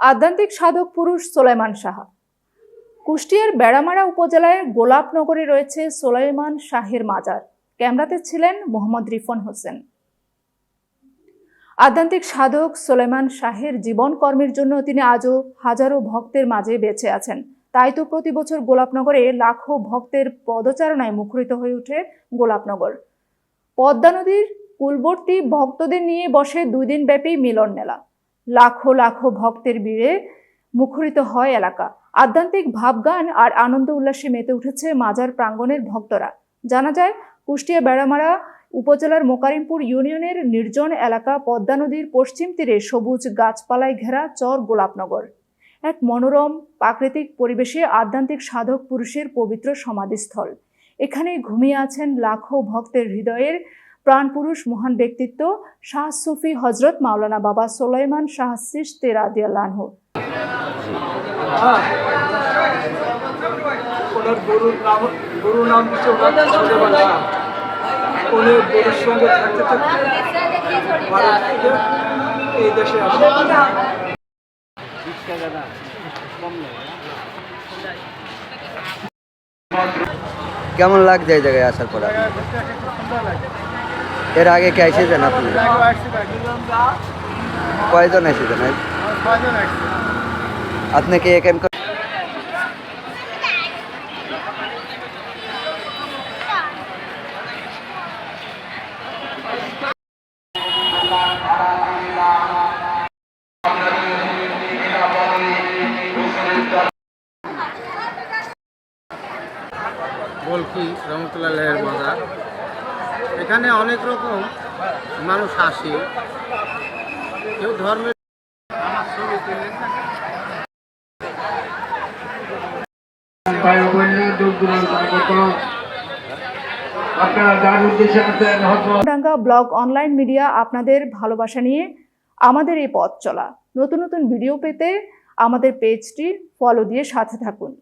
আধ্যাত্মিক সাধক পুরুষ সোলাইমান সাহা। কুষ্টিয়ার বেড়ামারা উপজেলায় গোলাপনগরে রয়েছে সোলাইমান শাহের মাজার। ক্যামেরাতে ছিলেন মোহাম্মদ রিফন হোসেন। আধ্যাত্মিক সাধক সোলেমান শাহের জীবন কর্মের জন্য তিনি আজও হাজারো ভক্তের মাঝে বেঁচে আছেন। তাই তো প্রতি বছর গোলাপনগরে লাখো ভক্তের পদচারণায় মুখরিত হয়ে ওঠে গোলাপনগর পদ্মা নদীর কুলবর্তী ভক্তদের নিয়ে বসে দুই দিন ব্যাপী মিলন মেলা। লাখো লাখো ভক্তের ভিড়ে মুখরিত হয় এলাকা। আধ্যাত্মিক ভাবগান আর আনন্দ উল্লাসে মেতে উঠেছে মাজার প্রাঙ্গণের ভক্তরা। জানা যায়, কুষ্টিয়া বেড়ামারা উপজেলার মোকারিমপুর ইউনিয়নের নির্জন এলাকা পদ্মা নদীর পশ্চিম তীরে সবুজ গাছপালায় ঘেরা চর গোলাপনগর। এক মনোরম, প্রাকৃতিক পরিবেশে আধ্যাত্মিক সাধক পুরুষের পবিত্র সমাধিস্থল। এখানে ঘুমিয়ে আছেন লাখো ভক্তের হৃদয়ের প্রাণপুরুষ মহান ব্যক্তিত্ব শাহ সুফি হজরত মাওলানা বাবা সোলাইমান শাহ সিস্তে রাদিয়াল্লাহু ওনার গরুর নাম গরুর নাম হচ্ছে ওনার ছোটবেলা। উনি গরুর সঙ্গে থাকতে থাকতে ভারত থেকে এই দেশে আসে কেমন লাগছে এই জায়গায় আসার পর? এর আগে কে এসেছেন আপনি কয়জন এসেছেন আজ? আপনি কি এখানকার বলকি রহমতুল্লাহ লেহের বাজার এখানে অনেক রকম মানুষ আসে। কেউ ধর্মের ব্লগ অনলাইন মিডিয়া আপনাদের ভালোবাসা নিয়ে আমাদের এই পথ চলা। নতুন নতুন ভিডিও পেতে আমাদের পেজটি ফলো দিয়ে সাথে থাকুন।